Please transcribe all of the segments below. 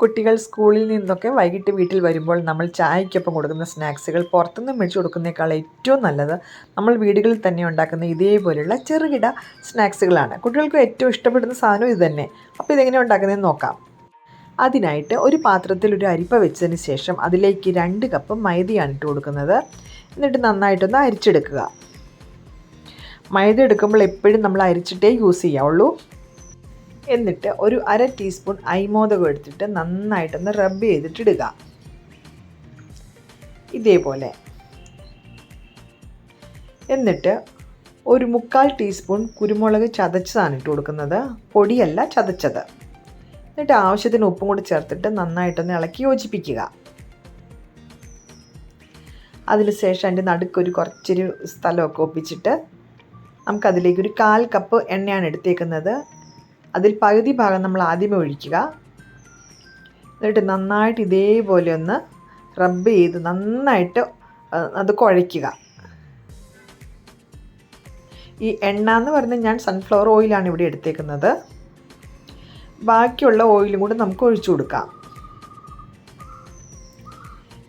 കുട്ടികൾ സ്കൂളിൽ നിന്നൊക്കെ വൈകിട്ട് വീട്ടിൽ വരുമ്പോൾ നമ്മൾ ചായക്കൊപ്പം കൊടുക്കുന്ന സ്നാക്സുകൾ പുറത്തുനിന്ന് മേടിച്ച് കൊടുക്കുന്നേക്കാൾ ഏറ്റവും നല്ലത് നമ്മൾ വീടുകളിൽ തന്നെ ഉണ്ടാക്കുന്ന ഇതേപോലെയുള്ള ചെറുകിട സ്നാക്സുകളാണ്. കുട്ടികൾക്ക് ഏറ്റവും ഇഷ്ടപ്പെടുന്ന സാധനം ഇത് തന്നെ. അപ്പോൾ ഇതെങ്ങനെ ഉണ്ടാക്കുന്നതെന്ന് നോക്കാം. അതിനായിട്ട് ഒരു പാത്രത്തിൽ ഒരു അരിപ്പ വെച്ചതിന് ശേഷം അതിലേക്ക് രണ്ട് കപ്പ് മൈദയാണ് ഇട്ട് കൊടുക്കുന്നത്. എന്നിട്ട് നന്നായിട്ടൊന്ന് അരിച്ചെടുക്കുക. മൈദ എടുക്കുമ്പോൾ എപ്പോഴും നമ്മൾ അരിച്ചിട്ടേ യൂസ് ചെയ്യാവുള്ളൂ. എന്നിട്ട് ഒരു അര ടീസ്പൂൺ അയിമോദകം എടുത്തിട്ട് നന്നായിട്ടൊന്ന് റബ്ബ് ചെയ്തിട്ടിടുക ഇതേപോലെ. എന്നിട്ട് ഒരു മുക്കാൽ ടീസ്പൂൺ കുരുമുളക് ചതച്ചതാണ് ഇട്ട് കൊടുക്കുന്നത്. പൊടിയല്ല ചതച്ചത്. എന്നിട്ട് ആവശ്യത്തിന് ഉപ്പും കൂടി ചേർത്തിട്ട് നന്നായിട്ടൊന്ന് ഇളക്കി യോജിപ്പിക്കുക. അതിനുശേഷം അതിന്റെ നടുക്കൊരു കുറച്ചൊരു സ്ഥലമൊക്കെ ഒപ്പിച്ചിട്ട് നമുക്കതിലേക്കൊരു കാൽ കപ്പ് എണ്ണയാണ് എടുത്തേക്കുന്നത്. അതിൽ പകുതി ഭാഗം നമ്മൾ ആദ്യമേ ഒഴിക്കുക. എന്നിട്ട് നന്നായിട്ട് ഇതേപോലെ ഒന്ന് റബ്ബ് ചെയ്ത് നന്നായിട്ട് അത് കുഴയ്ക്കുക. ഈ എണ്ണ എന്ന് പറയുന്നത് ഞാൻ സൺഫ്ലവർ ഓയിലാണ് ഇവിടെ എടുത്തേക്കുന്നത്. ബാക്കിയുള്ള ഓയിലും കൂടെ നമുക്ക് ഒഴിച്ചു കൊടുക്കാം.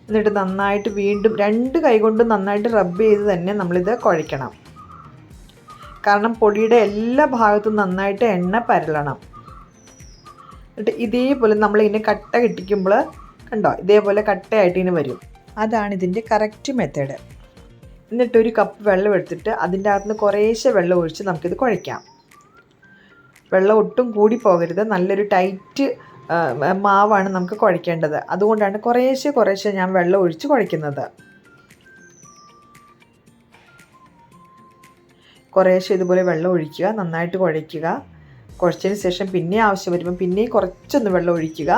എന്നിട്ട് നന്നായിട്ട് വീണ്ടും രണ്ട് കൈ കൊണ്ട് നന്നായിട്ട് റബ്ബ് ചെയ്ത് തന്നെ നമ്മളിത് കുഴയ്ക്കണം. കാരണം പൊടിയുടെ എല്ലാ ഭാഗത്തും നന്നായിട്ട് എണ്ണ പരലണം. എന്നിട്ട് ഇതേപോലെ നമ്മൾ ഇതിനെ കട്ട കെട്ടിക്കുമ്പോൾ കണ്ടോ ഇതേപോലെ കട്ടയായിട്ട് ഇതിന് വരും. അതാണ് ഇതിന്റെ കറക്റ്റ് മെത്തേഡ് എന്നിട്ട് ഒരു കപ്പ് വെള്ളം എടുത്തിട്ട് അതിന്റെ അകത്തുനിന്ന് കുറേശ്ശെ വെള്ളം ഒഴിച്ച് നമുക്കിത് കുഴയ്ക്കാം. വെള്ളം ഒട്ടും കൂടി പോകരുത് നല്ലൊരു ടൈറ്റ് മാവാണ് നമുക്ക് കുഴയ്ക്കേണ്ടത്. അതുകൊണ്ടാണ് കുറേശ്ശെ കുറേശ്ശെ ഞാൻ വെള്ളം ഒഴിച്ച് കുഴയ്ക്കുന്നത്. കുറേശ്ശെ ഇതുപോലെ വെള്ളം ഒഴിക്കുക നന്നായിട്ട് കുഴയ്ക്കുക. കുഴച്ചതിന് ശേഷം പിന്നെ ആവശ്യം വരുമ്പോൾ പിന്നെയും കുറച്ചൊന്ന് വെള്ളം ഒഴിക്കുക.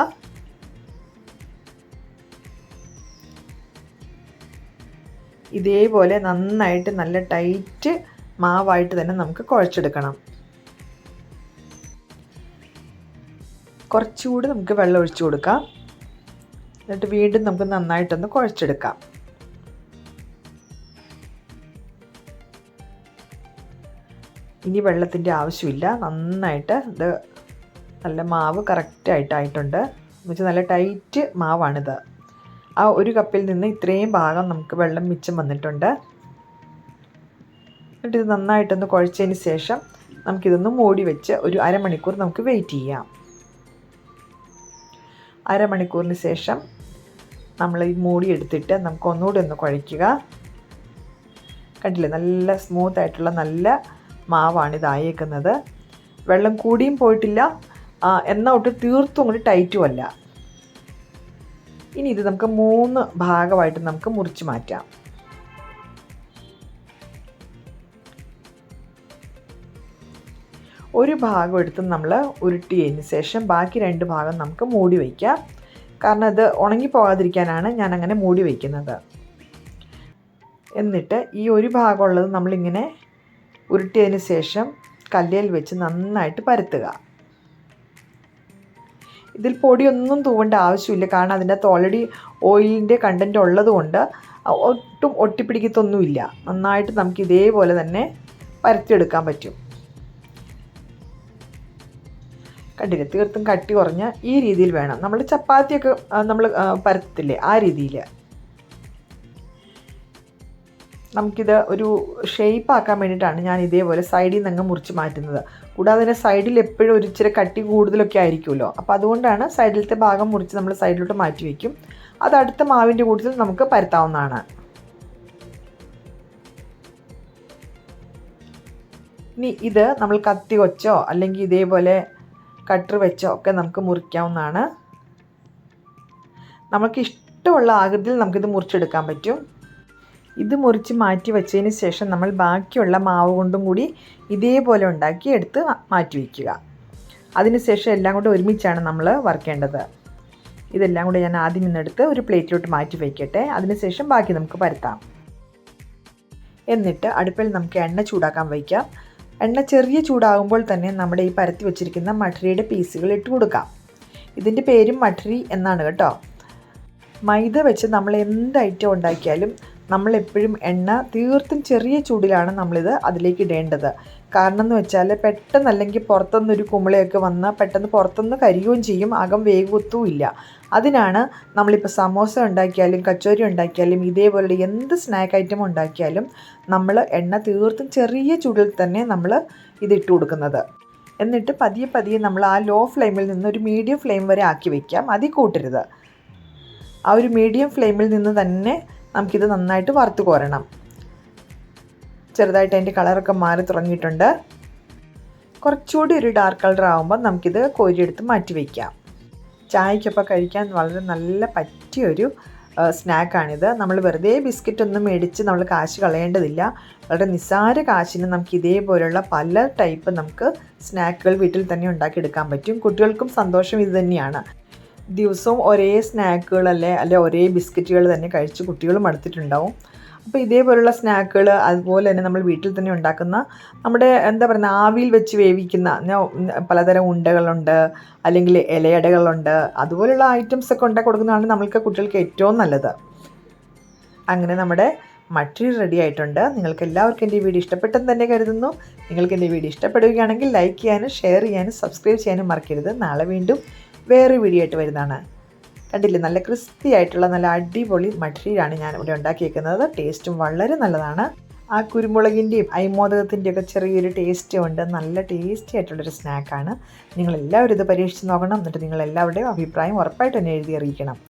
ഇതേപോലെ നന്നായിട്ട് നല്ല ടൈറ്റ് മാവായിട്ട് തന്നെ നമുക്ക് കുഴച്ചെടുക്കണം. കുറച്ചുകൂടി നമുക്ക് വെള്ളം ഒഴിച്ചു കൊടുക്കാം. എന്നിട്ട് വീണ്ടും നമുക്ക് നന്നായിട്ടൊന്ന് കുഴച്ചെടുക്കാം. ഇനി വെള്ളത്തിന്റെ ആവശ്യമില്ല. നന്നായിട്ട് ഇത് നല്ല മാവ് കറക്റ്റായിട്ടായിട്ടുണ്ട് എന്നുവെച്ചാൽ നല്ല ടൈറ്റ് മാവാണിത്. ആ ഒരു കപ്പിൽ നിന്ന് ഇത്രയും ഭാഗം നമുക്ക് വെള്ളം മിച്ചം വന്നിട്ടുണ്ട്. എന്നിട്ട് ഇത് നന്നായിട്ടൊന്ന് കുഴച്ചതിന് ശേഷം നമുക്കിതൊന്ന് മൂടി വെച്ച് ഒരു അരമണിക്കൂർ നമുക്ക് വെയിറ്റ് ചെയ്യാം. അരമണിക്കൂറിന് ശേഷം നമ്മൾ ഈ മൂടി എടുത്തിട്ട് നമുക്ക് ഒന്നുകൂടി ഒന്ന് കുഴയ്ക്കുക. കണ്ടില്ലേ? നല്ല സ്മൂത്ത് ആയിട്ടുള്ള നല്ല മാവാണ് ഇതായേക്കുന്നത് വെള്ളം കൂടിയും പോയിട്ടില്ല. എന്നാൽ ഒട്ട് തീർത്തും അങ്ങോട്ട് ടൈറ്റും അല്ല. ഇനി ഇത് നമുക്ക് മൂന്ന് ഭാഗമായിട്ട് നമുക്ക് മുറിച്ച് മാറ്റാം. ഒരു ഭാഗം എടുത്ത് നമ്മൾ ഉരുട്ടിയതിന് ശേഷം ബാക്കി രണ്ട് ഭാഗം നമുക്ക് മൂടി വയ്ക്കാം. കാരണം അത് ഉണങ്ങി പോകാതിരിക്കാനാണ് ഞാൻ അങ്ങനെ മൂടി വയ്ക്കുന്നത്. എന്നിട്ട് ഈ ഒരു ഭാഗമുള്ളത് നമ്മളിങ്ങനെ ഉരുട്ടിയതിന് ശേഷം കല്ലിൽ വെച്ച് നന്നായിട്ട് പരത്തുക. ഇതിൽ പൊടിയൊന്നും തൂവേണ്ട ആവശ്യമില്ല. കാരണം അതിന്റെ അകത്ത് ഓൾറെഡി ഓയിലിന്റെ കണ്ടന്റ് ഉള്ളതുകൊണ്ട് ഒട്ടും ഒട്ടിപ്പിടിക്കത്തൊന്നുമില്ല. നന്നായിട്ട് നമുക്ക് ഇതേപോലെ തന്നെ പരത്തിയെടുക്കാൻ പറ്റും. കണ്ടില്ല? തീർത്തും കട്ടി കുറഞ്ഞ ഈ രീതിയിൽ വേണം. നമ്മൾ ചപ്പാത്തിയൊക്കെ നമ്മൾ പരത്തില്ലേ? ആ രീതിയിൽ. നമുക്കിത് ഒരു ഷേപ്പ് ആക്കാൻ വേണ്ടിയിട്ടാണ് ഞാൻ ഇതേപോലെ സൈഡിൽ നിന്ന് അങ്ങ് മുറിച്ച് മാറ്റുന്നത്. കൂടാതെ തന്നെ സൈഡിൽ എപ്പോഴും ഒരു ഇച്ചിരി കട്ടി കൂടുതലൊക്കെ ആയിരിക്കുമല്ലോ. അപ്പോൾ അതുകൊണ്ടാണ് സൈഡിലത്തെ ഭാഗം മുറിച്ച് നമ്മൾ സൈഡിലോട്ട് മാറ്റി വയ്ക്കും അത് അടുത്ത മാവിന്റെ കൂട്ടത്തിൽ നമുക്ക് പരത്താവുന്നതാണ്. ഇനി ഇത് നമ്മൾ കത്തി വെച്ചോ അല്ലെങ്കിൽ ഇതേപോലെ കട്ടർ വെച്ചോ ഒക്കെ നമുക്ക് മുറിക്കാവുന്നതാണ്. നമുക്ക് ഇഷ്ടമുള്ള ആകൃതിയിൽ നമുക്കിത് മുറിച്ചെടുക്കാൻ പറ്റും. ഇത് മുറിച്ച് മാറ്റി വെച്ചതിന് ശേഷം നമ്മൾ ബാക്കിയുള്ള മാവ് കൊണ്ടും കൂടി ഇതേപോലെ ഉണ്ടാക്കി എടുത്ത് മാറ്റി വയ്ക്കുക അതിനുശേഷം എല്ലാം കൂടെ ഒരുമിച്ചാണ് നമ്മൾ വറുക്കേണ്ടത്. ഇതെല്ലാം കൂടെ ഞാൻ ആദ്യം നിന്നെടുത്ത് ഒരു പ്ലേറ്റിലോട്ട് മാറ്റി വയ്ക്കട്ടെ അതിനുശേഷം ബാക്കി നമുക്ക് പരത്താം. എന്നിട്ട് അടുപ്പിൽ നമുക്ക് എണ്ണ ചൂടാക്കാൻ വയ്ക്കാം. എണ്ണ ചെറിയ ചൂടാകുമ്പോൾ തന്നെ നമ്മുടെ ഈ പരത്തി വെച്ചിരിക്കുന്ന മഠരിയുടെ പീസുകൾ ഇട്ട് കൊടുക്കാം. ഇതിന്റെ പേരും മഠരി എന്നാണ് കേട്ടോ. മൈദ വെച്ച് നമ്മൾ എന്ത് ഐറ്റം ഉണ്ടാക്കിയാലും നമ്മളെപ്പോഴും എണ്ണ തീർത്തും ചെറിയ ചൂടിലാണ് നമ്മളിത് അതിലേക്ക് ഇടേണ്ടത്. കാരണം എന്ന് വെച്ചാൽ പെട്ടെന്ന് അല്ലെങ്കിൽ പുറത്തുനിന്ന് ഒരു കുമിളയൊക്കെ വന്നാൽ പെട്ടെന്ന് പുറത്തുനിന്ന് കരിയുകയും ചെയ്യും. അകം വേഗത്തുമില്ല അതിനാണ് നമ്മളിപ്പോൾ സമോസ ഉണ്ടാക്കിയാലും കച്ചോരി ഉണ്ടാക്കിയാലും ഇതേപോലെ എന്ത് സ്നാക്ക് ഐറ്റം ഉണ്ടാക്കിയാലും നമ്മൾ എണ്ണ തീർത്തും ചെറിയ ചൂടിൽ തന്നെ നമ്മൾ ഇതിട്ട് കൊടുക്കുന്നത്. എന്നിട്ട് പതിയെ പതിയെ നമ്മൾ ആ ലോ ഫ്ലെയിമിൽ നിന്ന് ഒരു മീഡിയം ഫ്ലെയിം വരെ ആക്കി വയ്ക്കാം അതിൽ കൂട്ടരുത്. ആ ഒരു മീഡിയം ഫ്ലെയിമിൽ നിന്ന് തന്നെ നമുക്കിത് നന്നായിട്ട് വറുത്ത് കോരണം. ചെറുതായിട്ട് അതിന്റെ കളറൊക്കെ മാറി തുടങ്ങിയിട്ടുണ്ട്. കുറച്ചുകൂടി ഒരു ഡാർക്ക് കളർ ആകുമ്പോൾ നമുക്കിത് കോരിയെടുത്ത് മാറ്റി വയ്ക്കാം ചായക്കൊപ്പം കഴിക്കാൻ വളരെ നല്ല പറ്റിയൊരു സ്നാക്കാണിത്. നമ്മൾ വെറുതെ ബിസ്ക്കറ്റ് ഒന്നും മേടിച്ച് നമ്മൾ കാശ് കളയേണ്ടതില്ല. വളരെ നിസ്സാര കാശിന് നമുക്ക് ഇതേപോലുള്ള പല ടൈപ്പ് നമുക്ക് സ്നാക്കുകൾ വീട്ടിൽ തന്നെ ഉണ്ടാക്കിയെടുക്കാൻ പറ്റും. കുട്ടികൾക്കും സന്തോഷം ഇത് തന്നെയാണ്. ദിവസവും ഒരേ സ്നാക്കുകളല്ലേ അല്ലെ? ഒരേ ബിസ്ക്കറ്റുകൾ തന്നെ കഴിച്ച് കുട്ടികളും അടുത്തിട്ടുണ്ടാവും അപ്പോൾ ഇതേപോലുള്ള സ്നാക്കുകൾ അതുപോലെ തന്നെ നമ്മൾ വീട്ടിൽ തന്നെ ഉണ്ടാക്കുന്ന നമ്മുടെ എന്താ പറയുക ആവിയിൽ വെച്ച് വേവിക്കുന്ന പലതരം ഉണ്ടകളുണ്ട് അല്ലെങ്കിൽ ഇലയടകളുണ്ട് അതുപോലുള്ള ഐറ്റംസ് ഒക്കെ ഉണ്ടാക്കി കൊടുക്കുന്നതാണ് നമ്മൾക്ക് കുട്ടികൾക്ക് ഏറ്റവും നല്ലത്. അങ്ങനെ നമ്മുടെ മറ്റൊരു റെഡി ആയിട്ടുണ്ട്. നിങ്ങൾക്ക് എല്ലാവർക്കും എന്റെ വീഡിയോ ഇഷ്ടപ്പെട്ടെന്ന് തന്നെ കരുതുന്നു. നിങ്ങൾക്ക് എന്റെ വീഡിയോ ഇഷ്ടപ്പെടുകയാണെങ്കിൽ ലൈക്ക് ചെയ്യാനും ഷെയർ ചെയ്യാനും സബ്സ്ക്രൈബ് ചെയ്യാനും മറക്കരുത്. നാളെ വീണ്ടും വേറെ വീഡിയോ വരുന്നതാണ്. കണ്ടില്ല? നല്ല ക്രിസ്പി ആയിട്ടുള്ള നല്ല അടിപൊളി മഠരിയാണ് ഞാൻ ഇവിടെ ഉണ്ടാക്കിയേക്കുന്നത് ടേസ്റ്റും വളരെ നല്ലതാണ്. ആ കുരുമുളകിന്റെയും അയ്മോദകത്തിന്റെയൊക്കെ ചെറിയൊരു ടേസ്റ്റ് ഉണ്ട്. നല്ല ടേസ്റ്റി ആയിട്ടുള്ളൊരു സ്നാക്കാണ് നിങ്ങളെല്ലാവരും ഇത് പരീക്ഷിച്ച് നോക്കണം. എന്നിട്ട് നിങ്ങളെല്ലാവരുടെയും അഭിപ്രായം ഉറപ്പായിട്ട് തന്നെ എഴുതി അറിയിക്കണം.